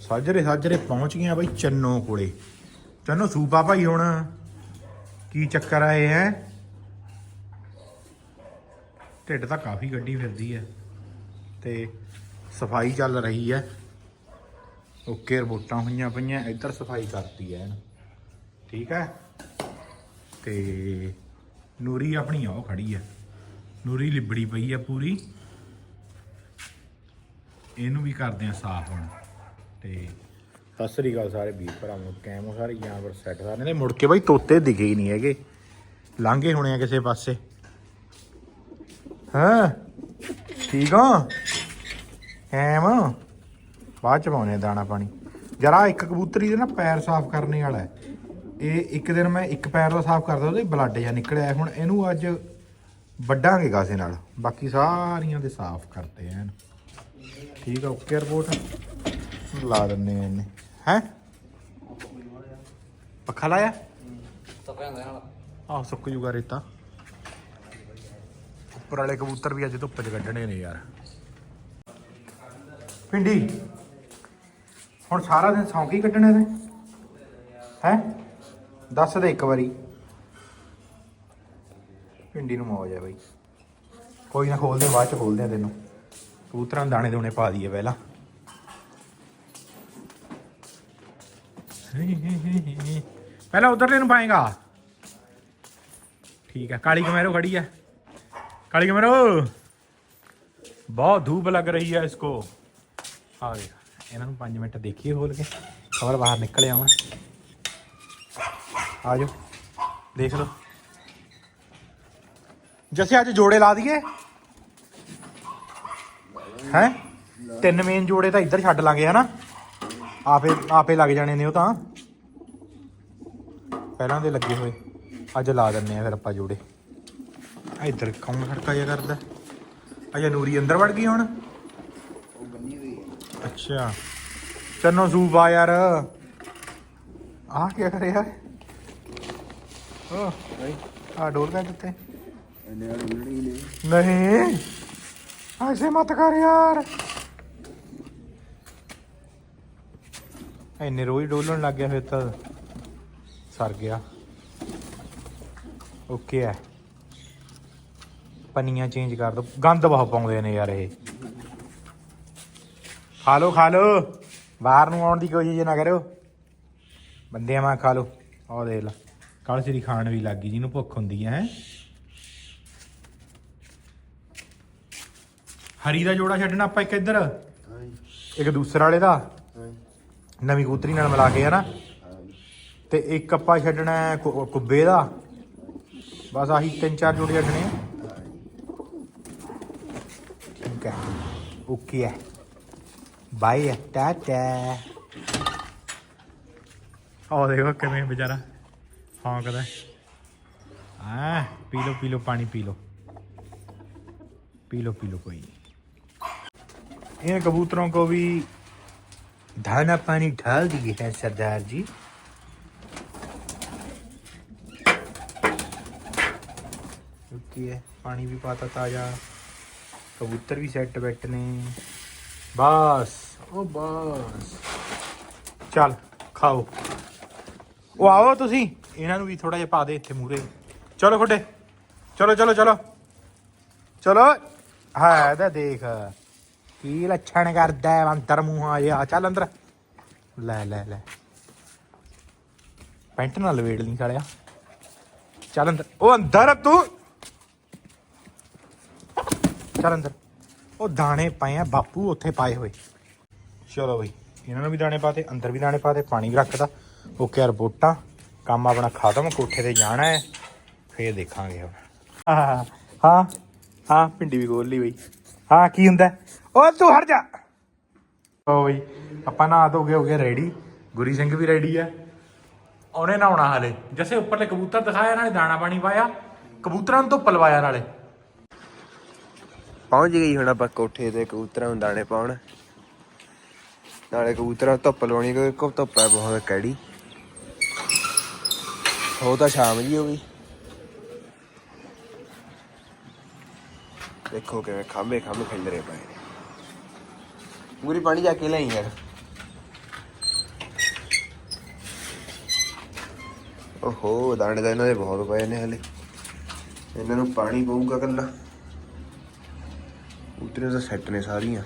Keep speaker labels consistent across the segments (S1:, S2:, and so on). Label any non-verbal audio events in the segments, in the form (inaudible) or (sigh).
S1: ਸਾਜਰੇ ਸਾਜਰੇ ਪਹੁੰਚ ਗਈਆਂ ਬਈ ਚੰਨੋ ਕੋਲੇ। ਚੰਨੋ ਸੂਪਾ ਭਾਈ ਹੁਣ ਕੀ ਚੱਕਰ ਆਏ ਹੈ ਢਿੱਡ ਤਾਂ ਕਾਫੀ ਗੱਡੀ ਫਿਰਦੀ ਹੈ ਤੇ ਸਫ਼ਾਈ ਚੱਲ ਰਹੀ ਹੈ ਓਕੇ ਰਿਪੋਰਟਾਂ ਹੋਈਆਂ ਪਈਆਂ, ਇੱਧਰ ਸਫ਼ਾਈ ਕਰਤੀ ਹੈ ਠੀਕ ਹੈ ਤੇ ਨੂਰੀ ਆਪਣੀ ਆ, ਉਹ ਖੜੀ ਹੈ ਨੂਰੀ ਲਿਬੜੀ ਪਈ ਹੈ ਪੂਰੀ। ਇਹਨੂੰ ਵੀ ਕਰਦੇ ਆ ਸਾਫ਼ ਹੁਣ। ਤੇ ਸਤਿ ਸ੍ਰੀ ਅਕਾਲ ਸਾਰੇ ਵੀਰ ਭਰਾਵਾਂ ਨੂੰ, ਕੈਮੋ ਸਾਰੇ ਜਾਨਵਰ ਸੈੱਟ ਸਾਰੇ। ਨੇ ਮੁੜ ਕੇ ਬਾਈ ਤੋਤੇ ਦਿਖੇ ਹੀ ਨਹੀਂ ਹੈਗੇ। ਲਾਂਘੇ ਹੋਣੇ ਆ ਕਿਸੇ ਪਾਸੇ। ਹਾਂ? ਠੀਕ ਆ? ਐਮ ਬਾਅਦ ਚ ਪਾਉਣੇ ਆ ਦਾਣਾ ਪਾਣੀ। ਜਰਾ ਇੱਕ ਕਬੂਤਰੀ ਦੇ ਨਾ ਪੈਰ ਸਾਫ਼ ਕਰਨੇ ਵਾਲਾ ਇਹ ਇੱਕ ਦਿਨ ਮੈਂ ਇੱਕ ਪੈਰ ਦਾ ਸਾਫ਼ ਕਰਦਾ, ਉਹਦੇ ਬਲੱਡ ਜਾਂ ਨਿਕਲਿਆ ਹੁਣ ਇਹਨੂੰ ਅੱਜ ਵੱਡਾਂਗੇ ਗਾਸੇ ਨਾਲ। ਬਾਕੀ ਸਾਰੀਆਂ ਦੇ ਸਾਫ਼ ਕਰਤੇ ਐਨ। ਠੀਕ ਆ ਓਕੇ ਰਿਪੋਰਟ ਲਾ ਦਿੰਨੇ ਆ ਇਹਨੇ। ਹੈ? ਪੱਖਾ ਲਾਇਆ? ਆਹ ਸੁੱਕ ਜੂਗਾ ਰੇਤਾ। ਉੱਪਰ ਵਾਲੇ ਕਬੂਤਰ ਵੀ ਅੱਜ ਧੁੱਪ 'ਚ ਕੱਢਣੇ ਨੇ ਯਾਰ। ਪਿੰਡੀ ਹੁਣ ਸਾਰਾ ਦਿਨ ਸੌਂ ਹੀ ਕੱਢਣੇ ਨੇ ਹੈ? ਦੱਸ ਦੇ ਇੱਕ ਵਾਰੀ। ਪਿੰਡੀ ਨੂੰ ਮੌਜ ਹੈ ਬਈ। ਕੋਈ ਨਾ ਖੋਲਦੇ, ਬਾਅਦ ਚ ਖੋਲਦੇ ਆ ਤੈਨੂੰ। ਕਬੂਤਰਾਂ ਨੂੰ ਦਾਣੇ ਦੋਣੇ ਪਾ ਦਈਏ ਪਹਿਲਾਂ। ਪਹਿਲਾਂ ਉਧਰਲੇ ਲੈਣ ਪਾਏਗਾ। ਠੀਕ ਹੈ, ਕਾਲੀ ਕਮੈਰੋ ਖੜੀ ਹੈ। ਕਾਲੀ ਕਮੈਰੋ। ਬਹੁਤ ਧੂਪ ਲੱਗ ਰਹੀ ਹੈ ਇਸਕੋ ਆ ਵੇ ਇਹਨਾਂ ਨੂੰ 5 ਮਿੰਟ ਦੇਖੀਏ ਖੋਲ ਕੇ, ਖਬਰ ਬਾਹਰ ਨਿਕਲ ਆਉਣ। ਆ ਜਾਓ, ਦੇਖ ਲਓ। ਜਸੇ, ਅੱਜ ਜੋੜੇ ਲਾ ਦਈਏ। ਹੈ? ਤਿੰਨ ਮੇਨ ਜੋੜੇ ਤਾਂ ਇੱਧਰ ਛੱਡ ਲਾਂਗੇ, ਹਨਾ? ਆਪੇ ਆਪੇ ਲੱਗ ਜਾਣੇ ਨੇ ਉਹ ਤਾਂ। ਪਹਿਲਾਂ ਦੇ ਲੱਗੇ ਹੋਏ। ਅੱਜ ਲਾ ਦਿੰਨੇ ਆ ਫਿਰ ਆਪਾਂ ਜੋੜੇ। ਇੱਧਰ ਕੌਣ ਖੜਕਾ ਜਿਹਾ ਕਰਦਾ? ਅਜਾ ਨੂਰੀ ਅੰਦਰ ਵੜ ਗਈ ਹੁਣ।
S2: ਉਹ ਬੰਨੀ ਹੋਈ ਹੈ।
S1: ਅੱਛਾ। ਚੰਨੋ ਆ ਯਾਰ। ਆ ਕੀ ਕਰਿਆ ਓ
S2: ਭਾਈ
S1: ਆ ਡੋਲ ਪੈ ਦਿੱਤੇ ਨਹੀਂ। ਐਸੇ ਮਤ ਕਰ ਯਾਰ। ਇੰਨੇ ਰੋਜ਼ ਡੋਲਣ ਲੱਗ ਗਿਆ ਫਿਰ ਤਾਂ ਸਰ ਗਿਆ। ਓਕੇ ਹੈ ਪਨੀਆਂ ਚੇਂਜ ਕਰ ਦੋ। ਗੰਦ ਬਹੁਤ ਪਾਉਂਦੇ ਨੇ ਯਾਰ ਇਹ। ਖਾ ਲੋ ਖਾ ਲੋ ਬਾਹਰ ਨੂੰ ਆਉਣ ਦੀ ਕੋਸ਼ਿਸ਼ ਨਾ ਕਰਿਓ। ਬੰਦਿਆਂ ਮਾ ਖਾ ਲੋ ਆਹ ਦੇਖ ਲਾ। ਕੱਲ ਸ੍ਰੀ ਖਾਣ ਵੀ ਲੱਗ ਗਈ ਜਿਹਨੂੰ ਭੁੱਖ ਹੁੰਦੀ ਹੈ। ਹਰੀ ਦਾ ਜੋੜਾ ਛੱਡਣਾ ਆਪਾਂ ਇੱਕ ਇੱਧਰ। ਇੱਕ ਦੂਸਰਾ ਵਾਲੇ ਦਾ। ਨਵੀਂ ਕੂਤਰੀ ਨਾਲ ਮਿਲਾ ਕੇ ਹਨਾ
S2: ਹਾਂਜੀ
S1: ਤੇ ਇੱਕ ਆਪਾਂ ਛੱਡਣਾ ਹੈ ਕੁ- ਕੁੱਬੇ ਦਾ ਬਸ ਆਹੀ ਤਿੰਨ ਚਾਰ ਜੋੜੇ ਛੱਡਣੇ ਆ ਠੀਕ ਹੈ ਓਕੇ ਹੈ ਬਾਈ ਹੈ ਟਾਟਾ ਆਹ ਦੇਖੋ ਕਿਵੇਂ ਵਿਚਾਰਾ ਹੌਂਕਦਾ ਆ ਪੀ ਲੋ ਪੀ ਲੋ ਪਾਣੀ ਪੀ ਲੋ पी लो पी लो कोई नहीं इन कबूतरों को भी दाना पानी डाल दिए हैं सरदार जी ओके है पानी भी पाता ताजा कबूतर भी सेट बैठ ने बस ओ बस ਚੱਲ ਖਾਓ ਉਹ ਆਓ ਤੁਸੀਂ ਇਹਨਾਂ ਨੂੰ ਵੀ ਥੋੜਾ ਜਿਹਾ ਪਾ ਦੇ ਇੱਥੇ ਮੂਰੇ ਚਲੋ ਖੁੱਡੇ ਚਲੋ ਚਲੋ ਚਲੋ ਚਲੋ ਹੈ ਤਾਂ ਦੇਖ ਕੀ ਲੱਛਣ ਕਰਦਾ ਹੈ? ਅੰਦਰ ਮੂੰਹਾਂ ਜਿਹਾ। ਚੱਲ ਅੰਦਰ। ਲੈ ਲੈ ਲੈ। ਪੈਂਟ ਨਾਲ ਲਵੇੜ ਲਈ ਸਾਲਿਆ। ਚੱਲ ਅੰਦਰ। ਉਹ ਅੰਦਰ ਤੂੰ। ਚੱਲ ਅੰਦਰ। ਉਹ ਦਾਣੇ ਪਏ ਆ ਬਾਪੂ, ਉੱਥੇ ਪਾਏ ਹੋਏ। ਚਲੋ ਬਈ, ਇਹਨਾਂ ਨੂੰ ਵੀ ਦਾਣੇ ਪਾਤੇ ਅੰਦਰ ਵੀ ਦਾਣੇ ਪਾਤੇ ਪਾਣੀ ਵੀ ਰੱਖਦਾ। ਓਕੇ ਰਿਪੋਰਟਾਂ ਕੰਮ ਆਪਣਾ ਖਤਮ, ਕੋਠੇ ਤੇ ਜਾਣਾ ਹੈ। ਫੇਰ ਦੇਖਾਂਗੇ ਹੁਣ। ਹਾਂ ਹਾਂ ਹਾਂ ਪਿੰਡੀ ਵੀ ਖੋਲ ਲਈ ਬਈ। ਹਾਂ ਕੀ ਹੁੰਦਾ? ਓ ਤੂੰ ਹਟ ਜਾ। ਓ ਬਈ, ਆਪਾਂ ਨਹਾ ਧੋ ਕੇ ਹੋ ਗਏ ਰੈਡੀ ਗੁਰੀ ਸਿੰਘ ਵੀ ਰੈਡੀ ਆ। ਉਹਨੇ ਨਹਾਉਣਾ ਹਾਲੇ। ਜੈਸੇ ਉੱਪਰਲੇ ਕਬੂਤਰ ਦਿਖਾਇਆ, ਨਾਲੇ ਦਾਣਾ ਪਾਣੀ ਪਾਇਆ। ਕਬੂਤਰਾਂ ਨੂੰ ਧੁੱਪ ਲਵਾਇਆ ਨਾਲੇ।
S2: ਪਹੁੰਚ ਗਈ ਹੁਣ ਆਪਾਂ ਕੋਠੇ ਤੇ, ਕਬੂਤਰਾਂ ਨੂੰ ਦਾਣੇ ਪਾਉਣ। ਨਾਲੇ ਕਬੂਤਰਾਂ ਨੂੰ ਧੁੱਪ ਲਵਾਉਣੀ ਕਿਉਂਕਿ ਧੁੱਪ ਹੈ ਬਹੁਤ ਕੈੜੀ। ਹੋ ਤਾਂ ਸ਼ਾਮ ਜੀ ਹੋ ਗਈ। ਦੇਖੋ ਕਿਵੇਂ ਖਾਂਬੇ ਖਾਂਬੇ ਖਿਲਰੇ ਪਏ ਨੇ ਪੂਰੀ ਪਾਣੀ ਜਾ ਕੇ ਲਈ ਯਾਰ। ਓਹੋ, ਦਾਣੇ ਦਾ ਇਹਨਾਂ ਦੇ ਬਹੁਤ ਪਏ ਨੇ ਹਲੇ। ਇਹਨਾਂ ਨੂੰ ਪਾਣੀ ਪਊਗਾ ਕੱਲਾ ਉਤਰੇ ਤਾਂ ਸੈੱਟ ਨੇ ਸਾਰੀਆਂ।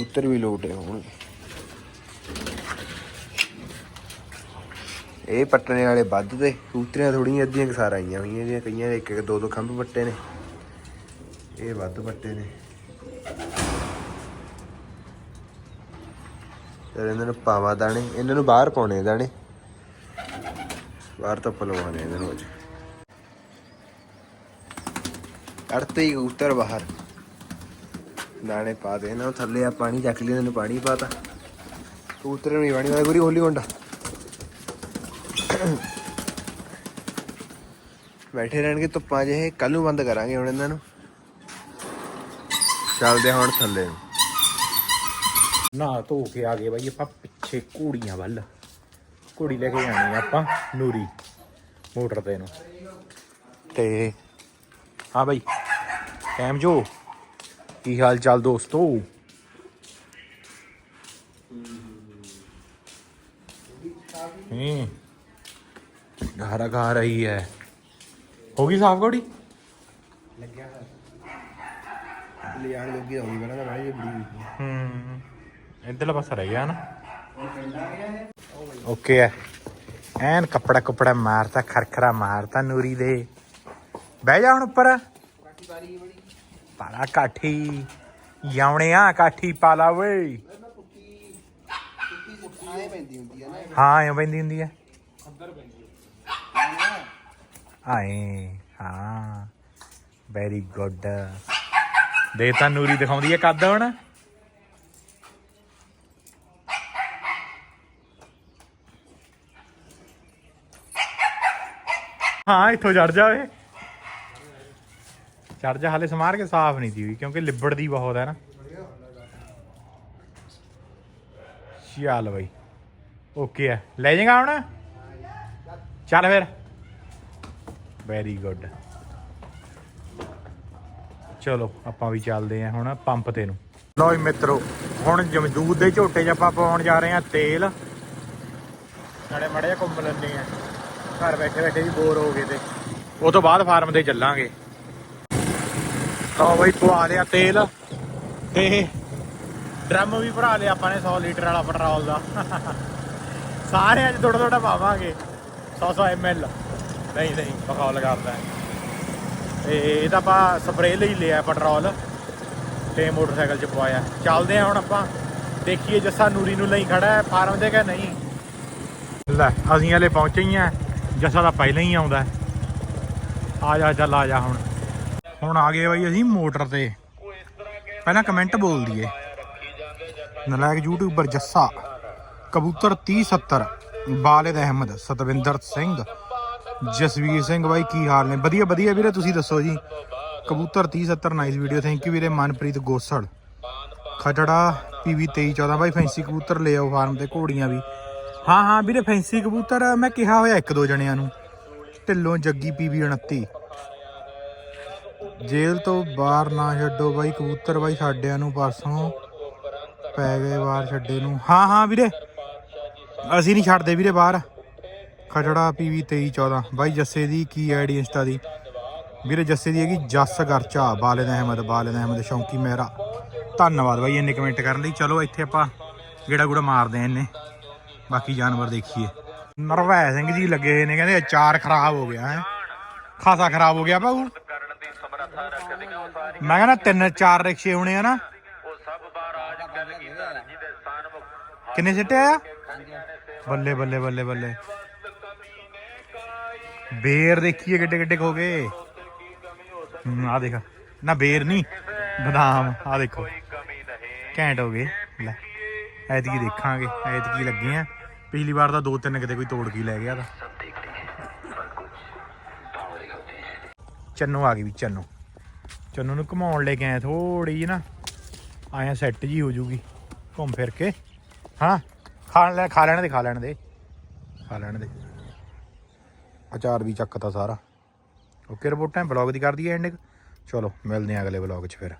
S2: ਉਤਰ ਵੀ ਲੋਟੇ ਹੋਣਗੇ। ਇਹ ਪੱਟਣੇ ਵਾਲੇ ਵੱਧ ਤੇ ਉਤਰੀਆਂ ਥੋੜੀਆਂ ਅੱਧੀਆਂ ਕਸਾਰ ਆਈਆਂ ਹੋਈਆਂ ਜਿਹੜੀਆਂ ਕਈਆਂ ਦੇ ਇੱਕ ਇੱਕ ਦੋ ਦੋ ਖੰਭ ਪੱਟੇ ਨੇ। ਇਹ ਵੱਧ ਪੱਟੇ ਨੇ। ਤੇ ਇਹਨਾਂ ਨੂੰ ਪਾਵਾ ਦਾਣੇ, ਇਹਨਾਂ ਨੂੰ ਬਾਹਰ ਪਾਉਣੇ ਦਾਣੇ। ਬਾਹਰ ਤਾਂ ਪਲਵਾਣੇ ਇਹਨਾਂ ਨੂੰ ਅੱਜ। ਕੱਢਤੇ ਹੀ ਉਤਰ ਬਾਹਰ। ਦਾਣੇ ਪਾ ਦੇ, ਇਹਨਾਂ ਨੂੰ ਥੱਲੇ ਆ ਪਾਣੀ, ਚੱਕ ਲਈ ਇਹਨਾਂ ਨੂੰ ਪਾਣੀ ਪਾਤਾ ਕਬੂਤਰ ਨੂੰ ਨਹੀਂ ਪਾਣੀ ਪਾਇਆ ਗੁਰੀ, ਹੋਲੀ ਹੁੰਦਾ ਬੈਠੇ ਰਹਿਣਗੇ ਧੁੱਪਾਂ ਇਹ ਕੱਲ ਨੂੰ ਬੰਦ ਕਰਾਂਗੇ ਹੁਣ ਇਹਨਾਂ ਨੂੰ। ਚੱਲਦੇ ਹੁਣ ਥੱਲੇ ਨੂੰ।
S1: ਨਾ ਧੋ ਕੇ ਆ ਗਏ ਬਾਈ ਆਪਾਂ ਪਿੱਛੇ ਘੋੜੀਆਂ ਵੱਲ। ਘੋੜੀ ਲੈ ਕੇ ਜਾਣੀ ਆ ਆਪਾਂ ਨੂਰੀ ਮੋਟਰ ਤੇ ਨੂੰ ਤੇ ਹਾਂ ਬਾਈ ਕੈਮ ਜੋ। ਕੀ ਹਾਲ ਚਾਲ ਦੋਸਤੋ? ਹੂੰ। ਘਾ ਰਹੀ ਹੈ। ਹੋ ਗਈ ਸਾਫ਼ ਘੋੜੀ
S2: ਲੱਗਿਆ ਲਿਆਣ ਲੋਗੀ ਹੋਈ ਬਣਾ ਨਾ ਬਾਈ ਇਹ ਬੜੀ
S1: ਹੂੰ। ਇਧਰਲਾ ਪਾਸਾ ਰਹਿ ਗਿਆ ਨਾ। ਓਕੇ ਐਨ ਕੱਪੜਾ ਕੁਪੜਾ ਮਾਰਤਾ ਖਰਖਰਾ ਮਾਰਤਾ ਨੂਰੀ ਦੇ। ਬਹਿ ਜਾ ਹੁਣ ਉੱਪਰ। ਪਾਲਾ ਕਾਠੀ। ਯਾਉਣਿਆ ਕਾਠੀ ਪਾਲਾ ਵੇ
S2: ਆਏ ਪੈਂਦੀ ਹੁੰਦੀ ਆ ਨਾ।
S1: ਹਾਂ ਐਂ ਪੈਂਦੀ ਹੁੰਦੀ ਹੈ ਆਏ, ਹਾਂ ਵੈਰੀ ਗੁੱਡ ਦੇ ਤਾਂ ਨੂਰੀ ਦਿਖਾਉਂਦੀ ਹੈ ਕੱਦ ਹੁਣ। ਹਾਂ, ਇੱਥੋਂ ਚੜ ਜਾਵੇ ਚੜ ਜਾ, ਹਾਲੇ ਸਮਾਰ ਕੇ ਸਾਫ਼ ਨਹੀਂ ਦੀ ਹੋਈ, ਕਿਉਂਕਿ ਲਿਬੜਦੀ ਬਹੁਤ ਹੈ ਨਾ। ਚੱਲ ਬਈ ਓਕੇ ਹੈ। ਲੈ ਜਾਏਗਾ ਹੁਣ? ਚੱਲ ਫਿਰ। ਵੈਰੀ ਗੁੱਡ ਚਲੋ, ਆਪਾਂ ਵੀ ਚੱਲਦੇ ਆਂ ਹੁਣ ਪੰਪ ਤੇ ਨੂੰ। ਲੋ ਮਿੱਤਰੋ, ਹੁਣ ਜਮਦੂਦ ਦੇ ਝੋਟੇ 'ਚ ਆਪਾਂ ਪਾਉਣ ਜਾ ਰਹੇ ਆਂ ਤੇਲ। ਨਾਲੇ ਮੜੇ ਘੁੰਮ ਲੈਂਦੇ ਆਂ ਘਰ ਬੈਠੇ ਬੈਠੇ ਵੀ ਬੋਰ ਹੋ ਗਏ ਤੇ। ਉਹ ਤੋਂ ਬਾਅਦ ਫਾਰਮ ਤੇ ਚੱਲਾਂਗੇ। ਲਓ ਬਈ, ਪਵਾ ਲਿਆ ਤੇਲ। ਤੇ ਡਰਮ ਵੀ ਭਰਾ ਲਿਆ ਆਪਾਂ ਨੇ 100 ਲੀਟਰ ਵਾਲਾ ਪੈਟਰੋਲ ਦਾ। (laughs) ਸਾਰੇ ਅੱਜ ਥੋੜਾ ਥੋੜਾ ਪਾਵਾਂਗੇ। 100 100 ml ਨਹੀਂ ਨਹੀਂ ਬਖੌਲ ਕਰਦਾ ਤੇ ਇਹ ਤਾਂ ਆਪਾਂ ਸਪਰੇਅ ਲਈ ਲਿਆ ਪੈਟਰੋਲ ਤੇ ਮੋਟਰਸਾਈਕਲ 'ਚ ਪਵਾਇਆ। ਚੱਲਦੇ ਆ ਹੁਣ ਆਪਾਂ। ਦੇਖੀਏ ਜੱਸਾ ਨੂਰੀ ਨੂੰ ਲਈ ਖੜਾ ਹੈ, ਫਾਰਮ ਤੇ ਕਿ ਨਹੀਂ। ਲੈ, ਅਸੀਂ ਹਲੇ ਪਹੁੰਚੇ ਹੀ ਆ ਜੱਸਾ ਤਾਂ ਪਹਿਲਾਂ ਹੀ ਆਉਂਦਾ। ਆ ਜਾ, ਚੱਲ ਆ ਜਾ ਹੁਣ। ਹੁਣ ਆ ਗਏ ਬਾਈ ਅਸੀਂ ਮੋਟਰ ਤੇ। ਪਹਿਲਾਂ ਕਮੈਂਟ ਬੋਲ ਦਈਏ। ਨਲਾਇਕ ਯੂਟਿਊਬਰ ਜੱਸਾ। ਕਬੂਤਰ 3070 ਬਾਲਿਦ ਅਹਿਮਦ, ਸਤਵਿੰਦਰ ਸਿੰਘ। ਜਸਵੀਰ ਸਿੰਘ ਬਾਈ, ਕੀ ਹਾਲ ਨੇ? ਵਧੀਆ ਵਧੀਆ ਵੀਰੇ, ਤੁਸੀਂ ਦੱਸੋ ਜੀ। ਕਬੂਤਰ 3070 ਨਾਈਸ ਵੀਡੀਓ ਥੈਂਕ ਯੂ ਵੀਰੇ, ਮਨਪ੍ਰੀਤ ਗੋਸੜ ਖਟੜਾ ਪੀਵੀ 2314 ਬਾਈ ਫੈਂਸੀ ਕਬੂਤਰ ਲੈ ਆਓ ਫਾਰਮ ਤੇ, ਘੋੜੀਆਂ ਵੀ। ਹਾਂ ਹਾਂ ਵੀਰੇ ਫੈਂਸੀ ਕਬੂਤਰ, ਮੈਂ ਕਿਹਾ ਹੋਇਆ ਇੱਕ ਦੋ ਜਣਿਆਂ ਨੂੰ। ਢਿੱਲੋਂ ਜੱਗੀ ਪੀਵੀ 29 ਜੇਲ੍ਹ ਤੋਂ ਬਾਹਰ ਨਾ ਛੱਡੋ ਬਾਈ, ਕਬੂਤਰ ਬਾਈ, ਸਾਡਿਆਂ ਨੂੰ ਪਰਸੋਂ ਪੈ ਗਏ ਬਾਹਰ ਛੱਡੇ ਨੂੰ। ਹਾਂ ਹਾਂ ਵੀਰੇ, ਅਸੀਂ ਨਹੀਂ ਛੱਡਦੇ ਵੀਰੇ ਬਾਹਰ। ਖਟੜਾ ਪੀਵੀ 2314 ਬਾਈ ਜੱਸੇ ਦੀ ਕੀ ਆਈਡੀ ਇੰਸਟਾ ਦੀ? ਵੀਰੇ ਜੱਸੇ ਦੀ ਹੈਗੀ ਜੱਸ ਗਰਚਾ ਬਾਲਿਦ ਅਹਿਮਦ ਬਾਲਿਦ ਅਹਿਮਦ, ਸ਼ੌਂਕੀ ਮੇਰਾ ਧੰਨਵਾਦ ਬਾਈ ਇੰਨੇ ਕਮੈਂਟ ਕਰਨ ਲਈ। ਚਲੋ ਇੱਥੇ ਆਪਾਂ ਗੇੜਾ ਗੂੜਾ ਮਾਰਦੇ ਆ ਇੰਨੇ। ਬਾਕੀ ਜਾਨਵਰ ਦੇਖੀਏ। ਨਰਵੈ ਸਿੰਘ ਜੀ ਲੱਗੇ ਹੋਏ ਨੇ, ਕਹਿੰਦੇ ਅਚਾਰ ਖਰਾਬ ਹੋ ਗਿਆ, ਹੈ। ਖਾਸਾ ਖਰਾਬ ਹੋ ਗਿਆ ਭਾਊ ਮੈਂ ਕਹਿੰਦਾ ਤਿੰਨ, ਚਾਰ ਰਿਕਸ਼ੇ ਹੋਣੇ ਆ ਨਾ। ਕਿੰਨੇ ਸਿੱਟੇ ਆ ਬੱਲੇ ਬੱਲੇ ਬੱਲੇ ਬੱਲੇ। ਬੇਰ ਦੇਖੀਏ ਕਿੱਡੇ ਕਿੱਡੇ ਹੋ ਗਏ। ਆ ਦੇਖ। ਨਾ ਬੇਰ ਨਹੀਂ ਬਦਾਮ ਆ ਦੇਖੋ। ਘੈਂਟ ਹੋ ਗਏ। ਲੈ, ਐਤਕੀ ਦੇਖਾਂਗੇ, ਐਤਕੀ ਲੱਗੇ ਆ ਪਿਛਲੀ ਵਾਰ ਤਾਂ ਦੋ ਤਿੰਨ ਕਿਤੇ ਕੋਈ ਤੋੜ ਕੇ ਲੈ ਗਿਆ ਤਾਂ। ਚੰਨੂ ਆ ਗਈ ਵੀ, ਚੰਨੋ। ਚੰਨੋ ਨੂੰ ਘੁਮਾਉਣ ਲੈ ਕੇ ਆਏ ਥੋੜੀ ਜਿਹੀ ਨਾ। ਆਇਆ ਸੈੱਟ ਜੀ ਹੋ ਜੂਗੀ। ਘੁੰਮ ਫਿਰ ਕੇ। ਹਾਂ, ਖਾ ਲੈ, ਖਾ ਲੈਣ ਦੇ, ਖਾ ਲੈਣ ਦੇ। ਖਾ ਲੈਣ ਦੇ। ਅਚਾਰ ਵੀ ਚੱਕਤਾ ਸਾਰਾ। ਓਕੇ ਰਿਪੋਰਟਾਂ ਬਲੌਗ ਦੀ ਕਰਦੀ ਦਈਏ ਐਂਡ ਚਲੋ, ਮਿਲਦੇ ਆਂ ਅਗਲੇ ਬਲੌਗ 'ਚ ਫਿਰ।